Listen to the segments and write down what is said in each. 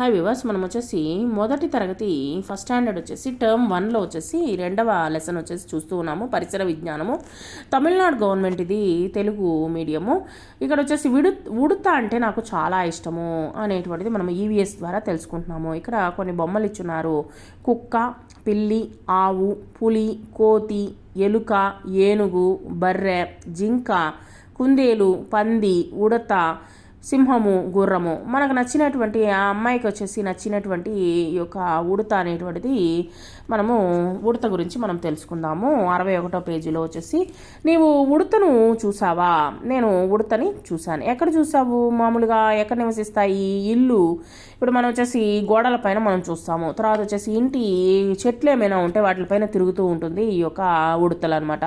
Hi viewers మనం వచ్చేసి మొదటి తరగతి ఫస్ట్ స్టాండర్డ్ వచ్చేసి టర్మ్ వన్లో వచ్చేసి రెండవ లెసన్ వచ్చేసి చూస్తూ ఉన్నాము. పరిసర విజ్ఞానము. తమిళనాడు గవర్నమెంట్ ఇది తెలుగు మీడియము ఇక్కడ వచ్చేసి విడు ఉడత అంటే నాకు చాలా ఇష్టము అనేటువంటిది మనం ఈవీఎస్ ద్వారా తెలుసుకుంటున్నాము. ఇక్కడ కొన్ని బొమ్మలు ఇచ్చున్నారు. కుక్క పిల్లి ఆవు పులి కోతి ఎలుక ఏనుగు బర్రె జింక కుందేలు పంది ఉడత సింహము గుర్రము. మనకు నచ్చినటువంటి ఆ అమ్మాయికి వచ్చేసి నచ్చినటువంటి ఈ యొక్క ఉడత అనేటువంటిది మనము ఉడత గురించి మనం తెలుసుకుందాము. అరవై ఒకటో పేజీలో వచ్చేసి నీవు ఉడతను చూసావా? నేను ఉడతని చూశాను. ఎక్కడ చూసావు? మామూలుగా ఎక్కడ నివసిస్తాయి? ఇల్లు. ఇప్పుడు మనం వచ్చేసి గోడల పైన మనం చూస్తాము. తర్వాత వచ్చేసి ఇంటి చెట్లు ఏమైనా ఉంటే వాటిపైన తిరుగుతూ ఉంటుంది ఈ యొక్క ఉడతలు అనమాట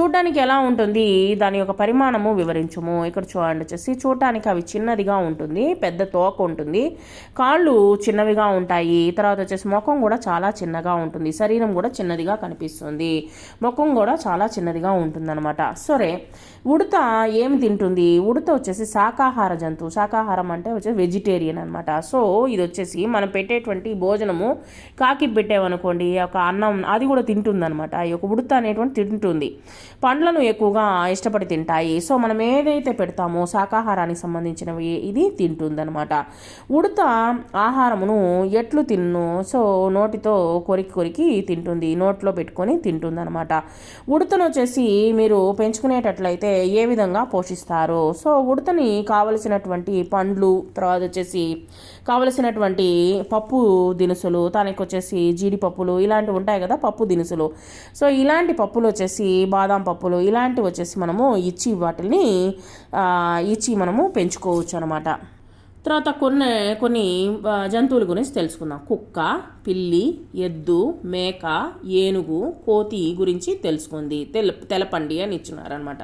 చూడడానికి ఎలా ఉంటుంది? దాని యొక్క పరిమాణము వివరించము. ఇక్కడ చూడండి వచ్చేసి చూడటానికి అవి చిన్నదిగా ఉంటుంది పెద్ద తోక ఉంటుంది. కాళ్ళు చిన్నవిగా ఉంటాయి తర్వాత వచ్చేసి ముఖం కూడా చాలా చిన్నగా ఉంటుంది శరీరం కూడా చిన్నదిగా కనిపిస్తుంది. ముఖం కూడా చాలా చిన్నదిగా ఉంటుంది అనమాట సరే ఉడత ఏమి తింటుంది? ఉడత వచ్చేసి శాకాహార జంతువు. శాకాహారం అంటే వచ్చేసి వెజిటేరియన్ అనమాట సో ఇది వచ్చేసి మనం పెట్టేటువంటి భోజనము కాకి పెట్టామనుకోండి ఒక అన్నం అది కూడా తింటుంది అనమాట ఈ యొక్క ఉడత అనేటువంటి తింటుంది. పండ్లను ఎక్కువగా ఇష్టపడి తింటాయి. సో మనం ఏదైతే పెడతామో శాకాహారానికి సంబంధించినవి ఇది తింటుందన్నమాట. ఉడత ఆహారమును ఎట్లు తిన్ను? సో నోటితో కొరికి కొరికి తింటుంది. నోట్లో పెట్టుకొని తింటుందన్నమాట. ఉడతను వచ్చేసి మీరు పెంచుకునేటట్లయితే ఏ విధంగా పోషిస్తారు? సో ఉడతని కావలసినటువంటి పండ్లు తర్వాత వచ్చేసి కావలసినటువంటి పప్పు దినుసులు దానికి వచ్చేసి జీడిపప్పులు ఇలాంటివి ఉంటాయి కదా పప్పు దినుసులు. సో ఇలాంటి పప్పులు వచ్చేసి బాదాం పప్పులు ఇలాంటివి వచ్చేసి మనము ఇచ్చి వాటిని ఇచ్చి మనము పెంచుకోవచ్చు అనమాట తర్వాత కొన్ని కొన్ని జంతువుల గురించి తెలుసుకుందాం. కుక్క పిల్లి ఎద్దు మేక ఏనుగు కోతి గురించి తెలుసుకుంది. తెల తెలపండి అని ఇచ్చినారనమాట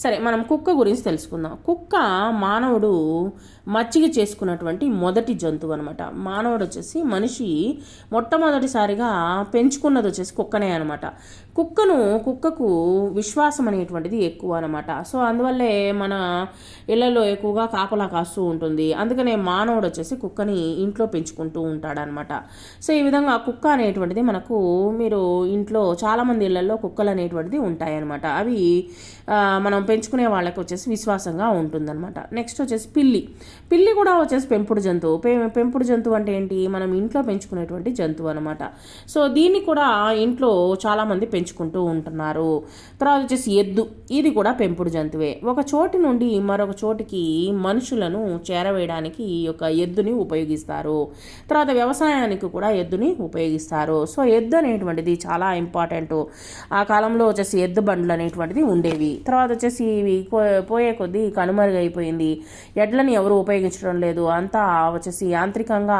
సరే మనం కుక్క గురించి తెలుసుకుందాం. కుక్క మానవుడు మచ్చిక చేసుకున్నటువంటి మొదటి జంతువు అనమాట మానవుడు వచ్చేసి మనిషి మొట్టమొదటిసారిగా పెంచుకున్నది వచ్చేసి కుక్కనే అనమాట కుక్కను కుక్కకు విశ్వాసం అనేటువంటిది ఎక్కువ అనమాట సో అందువల్లే మన ఇళ్ళలో ఎక్కువగా కాపలా కాస్తూ ఉంటుంది. అందుకనే మానవుడు వచ్చేసి కుక్కని ఇంట్లో పెంచుకుంటూ ఉంటాడనమాట సో ఈ విధంగా కుక్క అనేటువంటిది మనకు మీరు ఇంట్లో చాలామంది ఇళ్ళలో కుక్కలు అనేటువంటిది ఉంటాయన్నమాట. అవి మనం పెంచుకునే వాళ్ళకి వచ్చేసి విశ్వాసంగా ఉంటుందన్నమాట. నెక్స్ట్ వచ్చేసి పిల్లి. పిల్లి కూడా వచ్చేసి పెంపుడు జంతువు. పె- పెంపుడు జంతువు అంటే ఏంటి? మనం ఇంట్లో పెంచుకునేటువంటి జంతువు అనమాట సో దీన్ని కూడా ఇంట్లో చాలామంది పెంచు పెంచుకుంటూ ఉంటున్నారు. తర్వాత వచ్చేసి ఎద్దు. ఇది కూడా పెంపుడు జంతువే. ఒక చోటి నుండి మరొక చోటికి మనుషులను చేరవేయడానికి ఈ యొక్క ఎద్దుని ఉపయోగిస్తారు. తర్వాత వ్యవసాయానికి కూడా ఎద్దుని ఉపయోగిస్తారు. సో ఎద్దు అనేటువంటిది చాలా ఇంపార్టెంట్. ఆ కాలంలో వచ్చేసి ఎద్దు బండ్లు అనేటువంటిది ఉండేవి. తర్వాత వచ్చేసి ఇవి పోయే కొద్దీ కనుమరుగైపోయింది. ఎడ్లని ఎవరు ఉపయోగించడం లేదు. అంతా వచ్చేసి యాంత్రికంగా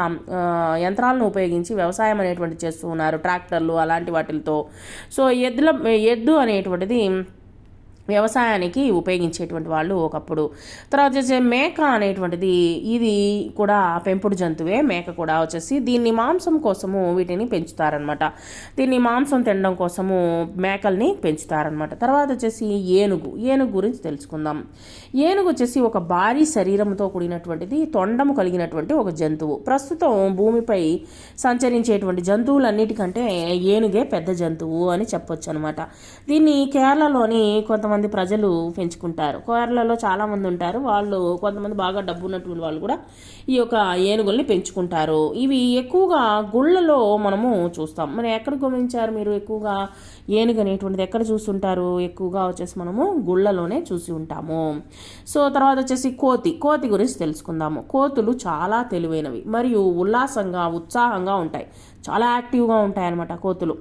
యంత్రాలను ఉపయోగించి వ్యవసాయం అనేటువంటి చేస్తూ ఉన్నారు. ట్రాక్టర్లు అలాంటి వాటితో సో ఎద్దుల ఎద్దు అనేటువంటిది వ్యవసాయానికి ఉపయోగించేటువంటి వాళ్ళు ఒకప్పుడు. తర్వాత వచ్చేసి మేక అనేటువంటిది ఇది కూడా పెంపుడు జంతువే మేక కూడా వచ్చేసి దీన్ని మాంసం కోసము వీటిని పెంచుతారనమాట దీన్ని మాంసం తినడం కోసము మేకల్ని పెంచుతారనమాట తర్వాత వచ్చేసి ఏనుగు ఏనుగు గురించి తెలుసుకుందాం. ఏనుగు వచ్చేసి ఒక భారీ శరీరంతో కూడినటువంటిది తొండము కలిగినటువంటి ఒక జంతువు. ప్రస్తుతం భూమిపై సంచరించేటువంటి జంతువులన్నిటికంటే ఏనుగే పెద్ద జంతువు అని చెప్పొచ్చు అనమాట దీన్ని కేరళలోని కొంత కొంతమంది ప్రజలు పెంచుకుంటారు. కోరలలో చాలామంది ఉంటారు. వాళ్ళు కొంతమంది బాగా డబ్బు ఉన్నటువంటి వాళ్ళు కూడా ఈ యొక్క ఏనుగుల్ని పెంచుకుంటారు. ఇవి ఎక్కువగా గుళ్ళలో మనము చూస్తాం. మరి ఎక్కడ గమనించారు మీరు ఎక్కువగా ఏనుగు అనేటువంటిది? ఎక్కడ చూస్తుంటారు? ఎక్కువగా వచ్చేసి మనము గుళ్ళలోనే చూసి ఉంటాము. సో తర్వాత వచ్చేసి కోతి. కోతి గురించి తెలుసుకుందాము. కోతులు చాలా తెలివైనవి. మరియు ఉల్లాసంగా ఉత్సాహంగా ఉంటాయి. చాలా యాక్టివ్గా ఉంటాయన్నమాట కోతులు.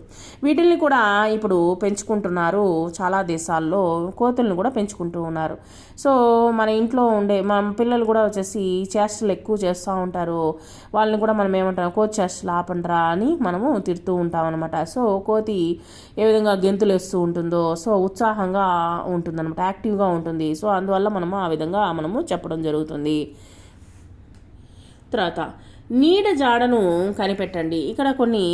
వీటిల్ని కూడా ఇప్పుడు పెంచుకుంటున్నారు చాలా దేశాల్లో కోతుల్ని కూడా పెంచుకుంటూ ఉన్నారు. సో మన ఇంట్లో ఉండే మన పిల్లలు కూడా వచ్చేసి చేష్టలు ఎక్కువ చేస్తూ ఉంటారు. వాళ్ళని కూడా మనం ఏమంటాం కోతి చేష్టలు ఆపండ్రా అని మనము తిడుతూ ఉంటాం అనమాట సో కోతి ఏ విధంగా గెంతులు వేస్తూ ఉంటుందో సో ఉత్సాహంగా ఉంటుందన్నమాట యాక్టివ్గా ఉంటుంది. సో అందువల్ల మనము ఆ విధంగా మనము చెప్పడం జరుగుతుంది. తర్వాత నీడ జాడను కనిపెట్టండి. ఇక్కడ కొన్ని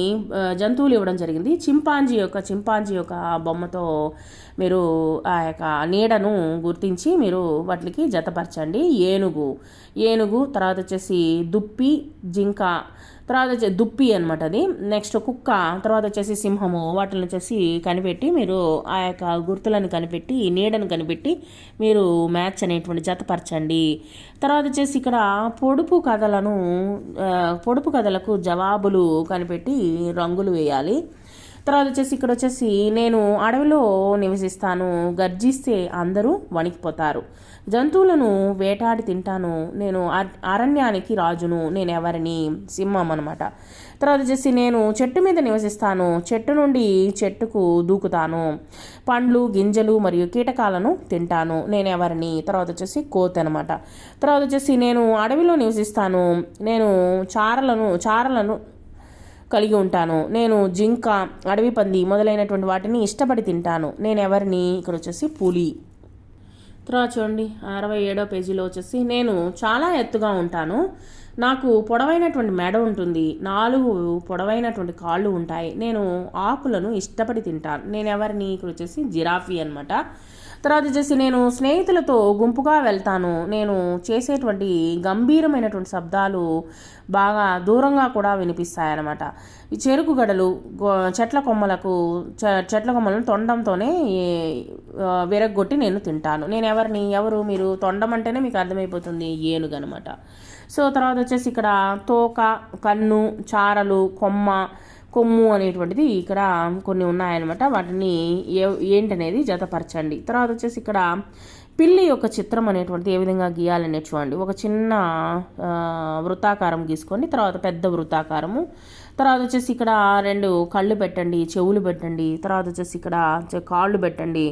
జంతువులు ఇవ్వడం జరిగింది. చింపాంజీ యొక్క చింపాంజీ యొక్క బొమ్మతో మీరు ఆ యొక్క నీడను గుర్తించి మీరు వాటికి జతపరచండి. ఏనుగు ఏనుగు తర్వాత వచ్చేసి దుప్పి జింక తర్వాత వచ్చి దుప్పి అనమాట అది. నెక్స్ట్ కుక్క తర్వాత వచ్చేసి సింహము వాటిని వచ్చేసి కనిపెట్టి మీరు ఆ యొక్క గుర్తులను కనిపెట్టి నీడను కనిపెట్టి మీరు మ్యాచ్ అనేటువంటి జతపరచండి. తర్వాత వచ్చేసి ఇక్కడ పొడుపు కథలను పొడుపు కథలకు జవాబులు కనిపెట్టి రంగులు వేయాలి. తర్వాత వచ్చేసి ఇక్కడ వచ్చేసి నేను అడవిలో నివసిస్తాను గర్జిస్తే అందరూ వణికిపోతారు. జంతువులను వేటాడి తింటాను. నేను అరణ్యానికి రాజును. నేను ఎవరిని? సింహం అనమాట తర్వాత వచ్చేసి నేను చెట్టు మీద నివసిస్తాను. చెట్టు నుండి చెట్టుకు దూకుతాను. పండ్లు గింజలు మరియు కీటకాలను తింటాను. నేను ఎవరిని? తర్వాత వచ్చేసి కోతి అనమాట తర్వాత వచ్చేసి నేను అడవిలో నివసిస్తాను. నేను చారలను చారలను కలిగి ఉంటాను. నేను జింక అడవి పంది మొదలైనటువంటి వాటిని ఇష్టపడి తింటాను. నేను ఎవరిని? ఇక్కడ వచ్చేసి పులి. తర్వాత చూడండి అరవై ఏడో పేజీలో వచ్చేసి నేను చాలా ఎత్తుగా ఉంటాను. నాకు పొడవైనటువంటి మెడ ఉంటుంది నాలుగు పొడవైనటువంటి కాళ్ళు ఉంటాయి. నేను ఆకులను ఇష్టపడి తింటాను. నేను ఎవరిని ఇక్కడ వచ్చేసి జిరాఫీ అనమాట తర్వాత వచ్చేసి నేను స్నేహితులతో గుంపుగా వెళ్తాను. నేను చేసేటువంటి గంభీరమైనటువంటి శబ్దాలు బాగా దూరంగా కూడా వినిపిస్తాయన్నమాట. ఈ చెరుకు గడలు గో- చెట్ల కొమ్మలకు చె- చెట్ల కొమ్మలను తొండంతోనే ఆ, విరగ్గొట్టి నేను తింటాను. నేను ఎవరిని ఎవరు మీరు తొండం అంటేనే మీకు అర్థమైపోతుంది ఏనుగనమాట. సో తర్వాత వచ్చేసి ఇక్కడ తోక కన్ను చారలు కొమ్మ కొమ్ము అనేటువంటిది ఇక్కడ కొన్ని ఉన్నాయన్నమాట. వాటిని ఏ ఏంటనేది జతపరచండి. తర్వాత వచ్చేసి ఇక్కడ పిల్లి యొక్క చిత్రం అనేటువంటిది ఏ విధంగా గీయాలనే చూడండి. ఒక చిన్న వృత్తాకారం గీసుకోండి. తర్వాత పెద్ద వృత్తాకారము. తర్వాత వచ్చేసి ఇక్కడ రెండు కళ్ళు పెట్టండి చెవులు పెట్టండి. తర్వాత వచ్చేసి ఇక్కడ కాళ్ళు పెట్టండి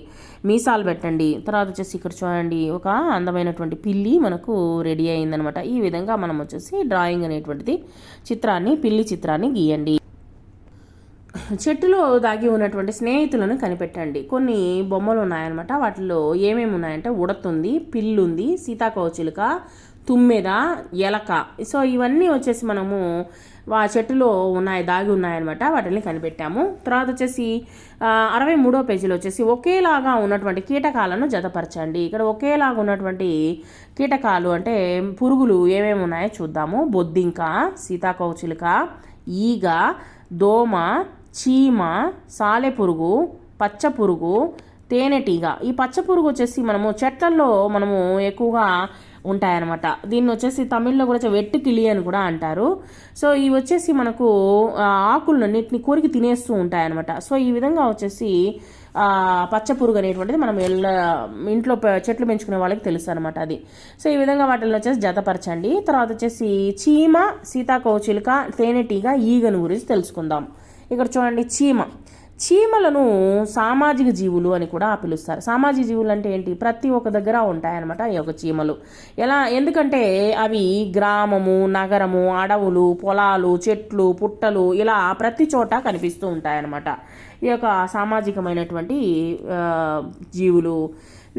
మీసాలు పెట్టండి. తర్వాత వచ్చేసి ఇక్కడ చూడండి ఒక అందమైనటువంటి పిల్లి మనకు రెడీ అయిందనమాట ఈ విధంగా మనం వచ్చేసి డ్రాయింగ్ అనేటువంటిది చిత్రాన్ని పిల్లి చిత్రాన్ని గీయండి. చెట్టులో దాగి ఉన్నటువంటి స్నేహితులను కనిపెట్టండి. కొన్ని బొమ్మలు ఉన్నాయన్నమాట. వాటిలో ఏమేమి ఉన్నాయంటే ఉడతుంది పిల్లుంది సీతాకోచిలుక తుమ్మెద ఎలక. సో ఇవన్నీ వచ్చేసి మనము ఆ చెట్టులో ఉన్నాయి దాగి ఉన్నాయన్నమాట. వాటిని కనిపెట్టాము. తర్వాత వచ్చేసి అరవై మూడో పేజీలో వచ్చేసి ఒకేలాగా ఉన్నటువంటి కీటకాలను జతపరచండి. ఇక్కడ ఒకేలాగా ఉన్నటువంటి కీటకాలు అంటే పురుగులు ఏమేమి ఉన్నాయో చూద్దాము. బొద్దింక సీతాకోచిలుక ఈగ దోమ చీమ సాలెపురుగు పచ్చ పురుగు తేనెటీగ ఈ పచ్చ పురుగు వచ్చేసి మనము చెట్లలో మనము ఎక్కువగా ఉంటాయన్నమాట. దీన్ని వచ్చేసి తమిళ్ళో కూడా వెట్టు కిలి అని కూడా అంటారు. సో ఇవి వచ్చేసి మనకు ఆకులన్నిటిని కొరికి తినేస్తూ ఉంటాయన్నమాట. సో ఈ విధంగా వచ్చేసి పచ్చపురుగు పచ్చ పురుగు అనేటువంటిది మనం ఎల్ల ఇంట్లో చెట్లు పెంచుకునే వాళ్ళకి తెలుసు అనమాట అది. సో ఈ విధంగా వాటిని వచ్చేసి జతపరచండి. తర్వాత వచ్చేసి చీమ సీతాకోచిలుక తేనెటీగ ఈగను గురించి తెలుసుకుందాం. ఇక్కడ చూడండి చీమ. చీమలను సామాజిక జీవులు అని కూడా పిలుస్తారు. సామాజిక జీవులు అంటే ఏంటి? ప్రతి ఒక్క దగ్గర ఉంటాయన్నమాట ఈ యొక్క చీమలు. ఎలా? ఎందుకంటే అవి గ్రామము నగరము అడవులు పొలాలు చెట్లు పుట్టలు ఇలా ప్రతి చోట కనిపిస్తూ ఉంటాయన్నమాట. ఈ యొక్క సామాజికమైనటువంటి జీవులు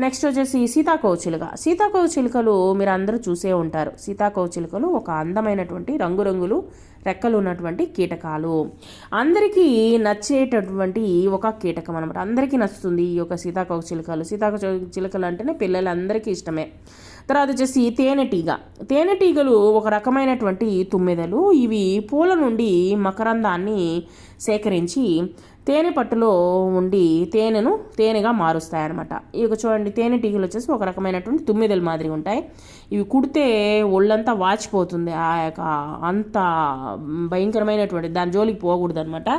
నెక్స్ట్ వచ్చేసి సీతాకోచిలుక సీతాకోచిలుకలు మీరు అందరూ చూసే ఉంటారు. సీతాకోచిలుకలు ఒక అందమైనటువంటి రంగురంగులు రెక్కలు ఉన్నటువంటి కీటకాలు. అందరికీ నచ్చేటటువంటి ఒక కీటకం అనమాట అందరికీ నచ్చుతుంది ఈ యొక్క సీతాకోచిలుకలు సీతాకోచిలుకలు అంటేనే పిల్లలందరికీ ఇష్టమే. తర్వాత వచ్చేసి తేనెటీగ తేనెటీగలు ఒక రకమైనటువంటి తుమ్మెదలు. ఇవి పూల నుండి మకరందాన్ని సేకరించి తేనె పట్టులో ఉండి తేనెను తేనెగా మారుస్తాయన్నమాట. ఇక చూడండి తేనెటీగలు వచ్చేసి ఒక రకమైనటువంటి తుమ్మిదల మాదిరి ఉంటాయి. ఇవి కుడితే ఒళ్ళంతా వాచిపోతుంది. ఆ యొక్క అంత భయంకరమైనటువంటి దాని జోలికి పోకూడదు అనమాట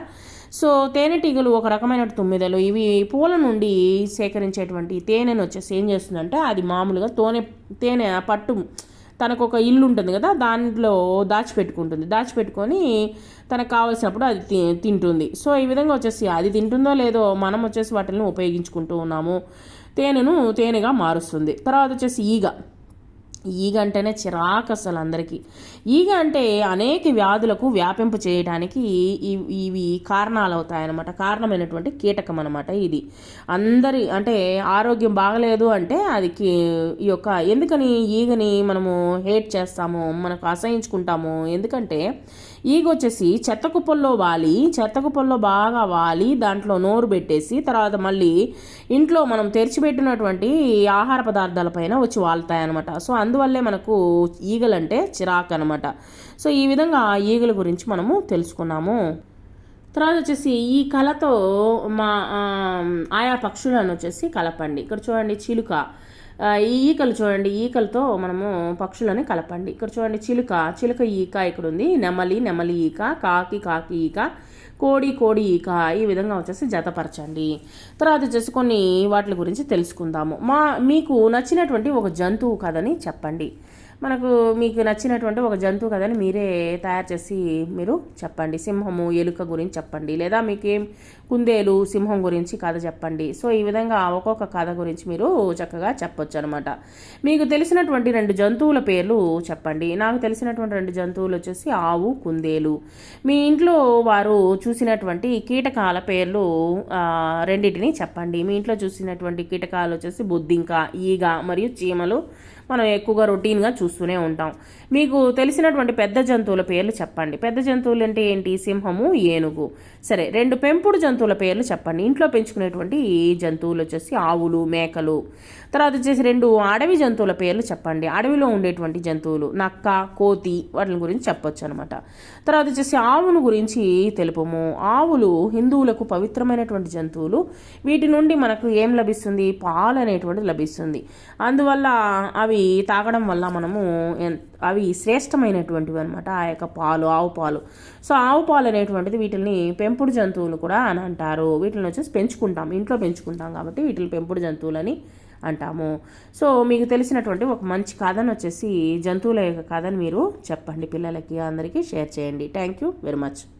సో తేనెటీగలు ఒక రకమైన తుమ్మిదలు ఇవి పూల నుండి సేకరించేటువంటి తేనెను వచ్చేసి ఏం చేస్తుందంటే అది మామూలుగా తోనె తేనె పట్టు తనకు ఒక ఇల్లు ఉంటుంది కదా దాంట్లో దాచిపెట్టుకుంటుంది. దాచిపెట్టుకొని తనకు కావాల్సినప్పుడు అది తి తింటుంది. సో ఈ విధంగా వచ్చేసి అది తింటుందో లేదో మనం వచ్చేసి వాటిని ఉపయోగించుకుంటూ ఉన్నాము. తేనెను తేనెగా మారుస్తుంది. తర్వాత వచ్చేసి ఈగ. ఈగ అంటేనే చిరాకు అసలు అందరికీ. ఈగ అంటే అనేక వ్యాధులకు వ్యాపింపు చేయడానికి ఇవి- ఇవి కారణాలు అవుతాయన్నమాట కారణమైనటువంటి కీటకం అనమాట ఇది. అందరి అంటే ఆరోగ్యం బాగలేదు అంటే అది ఈ యొక్క ఎందుకని ఈగని మనము హేట్ చేస్తాము మనకు అసహించుకుంటాము? ఎందుకంటే ఈగ వచ్చేసి చెత్త కుప్పల్లో వాలి చెత్త కుప్పల్లో బాగా వాలి దాంట్లో నోరు పెట్టేసి తర్వాత మళ్ళీ ఇంట్లో మనం తెరిచిపెట్టినటువంటి ఆహార పదార్థాల పైన వచ్చి వాళ్తాయన్నమాట. సో అందువల్లే మనకు ఈగలంటే చిరాకు అనమాట సో ఈ విధంగా ఈగల గురించి మనము తెలుసుకున్నాము. తర్వాత వచ్చేసి ఈ కళతో మా ఆయా పక్షులను వచ్చేసి కలపండి. ఇక్కడ చూడండి చిలుక. ఈ ఈకలు చూడండి ఈకలతో మనము పక్షులని కలపండి. ఇక్కడ చూడండి చిలుక చిలుక ఈక ఇక్కడ ఉంది నెమలి నెమలి ఈక కాకి కాకి ఈక కోడి కోడి ఈక ఈ విధంగా వచ్చేసి జతపరచండి. తర్వాత వచ్చేసి కొన్ని వాటి గురించి తెలుసుకుందాము. మా మీకు నచ్చినటువంటి ఒక జంతువు కథని చెప్పండి. మనకు మీకు నచ్చినటువంటి ఒక జంతువు కదని మీరే తయారు చేసి మీరు చెప్పండి. సింహము ఎలుక గురించి చెప్పండి. లేదా మీకేం కుందేలు సింహం గురించి కథ చెప్పండి. సో ఈ విధంగా ఒక్కొక్క కథ గురించి మీరు చక్కగా చెప్పొచ్చు అనమాట మీకు తెలిసినటువంటి రెండు జంతువుల పేర్లు చెప్పండి. నాకు తెలిసినటువంటి రెండు జంతువులు వచ్చేసి ఆవు కుందేలు. మీ ఇంట్లో వారు చూసినటువంటి కీటకాల పేర్లు రెండింటిని చెప్పండి. మీ ఇంట్లో చూసినటువంటి కీటకాలు వచ్చేసి బొద్దింక ఈగ మరియు చీమలు మనం ఎక్కువగా రొటీన్గా చూస్తూనే ఉంటాం. మీకు తెలిసినటువంటి పెద్ద జంతువుల పేర్లు చెప్పండి. పెద్ద జంతువులు అంటే ఏంటి? సింహము ఏనుగు. సరే రెండు పెంపుడు జంతువుల పేర్లు చెప్పండి. ఇంట్లో పెంచుకునేటువంటి జంతువులు వచ్చేసి ఆవులు మేకలు. తర్వాత వచ్చేసి రెండు అడవి జంతువుల పేర్లు చెప్పండి. అడవిలో ఉండేటువంటి జంతువులు నక్క కోతి వాటి గురించి చెప్పొచ్చు అనమాట తర్వాత వచ్చేసి ఆవును గురించి తెలుపము. ఆవులు హిందువులకు పవిత్రమైనటువంటి జంతువులు. వీటి నుండి మనకు ఏం లభిస్తుంది? పాలు అనేటువంటిది లభిస్తుంది. అందువల్ల అవి తాగడం వల్ల మనము అవి శ్రేష్టమైనటువంటివి అనమాట ఆ యొక్క పాలు ఆవు పాలు. సో ఆవు పాలు అనేటువంటిది వీటిని పెంపుడు జంతువులు కూడా అని అంటారు. వీటిని వచ్చేసి పెంచుకుంటాం. ఇంట్లో పెంచుకుంటాం కాబట్టి వీటిని పెంపుడు జంతువులని అంటాము. సో మీకు తెలిసినటువంటి ఒక మంచి కథను వచ్చేసి జంతువుల యొక్క కథను మీరు చెప్పండి. పిల్లలకి అందరికీ షేర్ చేయండి. Thank you very much.